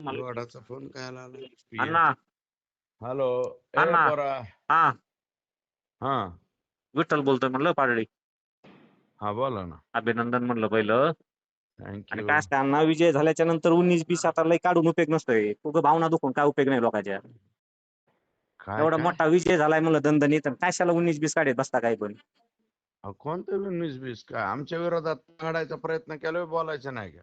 मला- वडाचा फोन काय आला अण्णा. हॅलो. ए अण्णा. पोरा. हा. हा. विठ्ठल बोलतोय म्हणलं पाडळी हा बोला ना. अभिनंदन म्हणलं पहिलं. आणि थँक्यू काय असतं अण्णा विजय झाल्याच्यानंतर उन्नीस बीस आता लय काढून उपयोग नसतोय. उगं भावना दुखून काय उपयोग नाही लोकांच्या. काय एवढा काय? मोठा विजय झालाय म्हणलं दणदणीत. तर कशाला उन्नीस बीस काढत बसता काय पण? अहो, कोणतं उन्नीस बीस काय आमच्या विरोधात काढायचा प्रयत्न केला बोलायचं नाही का?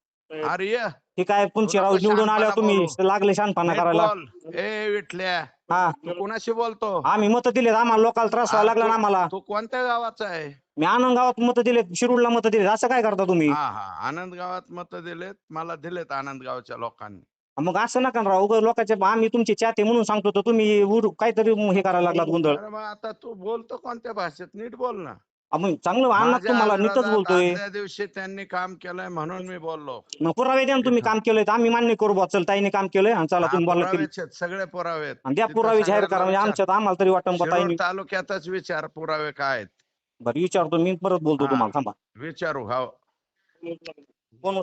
अरे ये. हे काय तुमची राव निवडून आल्यावर तुम्ही. लागले शानपणा करायला. बोल. ए विठल्या. हा. तू कोणाशी बोलतो? आम्ही मत दिलेत. आम्हाला लोकांना त्रास व्हायला लागला ना आम्हाला. तू कोणत्या गावाचा आहे? मी आनंद गावात मत दिलेत. शिरूरला मत दिलेत. असं काय करता तुम्ही? हा हा. आनंद गावात मत दिलेत. मला दिलेत आनंद गावच्या लोकांनी. मग असं नका ना राव. उगाच लोकांचे आम्ही तुमचे चाहते म्हणून सांगतो तर तुम्ही उर- काहीतरी हे करायला लागलात गोंधळ. अरे मग आता तू बोलतो कोणत्या भाषेत? नीट बोल ना. मग चांगलं माझ्या तुम्हाला नीटच बोलतोय. दिवशी त्यांनी काम केलंय म्हणून मी बोललो. मग पुरावे द्या ना तुम्ही काम केलंय तर आम्ही मान्य करू बा चल ताईने काम केलंय. आणि चला हा, तुम्ही बोला पुरावेच आहेत, सगळे पुरावे आहेत. द्या तिथं पुरावे जाहीर करा म्हणजे. आमच्यात आम्हाला तरी वाटतं बा ताईने. तालुक्यातच विचार पुरावे काय आहेत? बरं विचारतो मी परत बोलतो हा. तुम्हाला थांबा. विचारू हा. कोण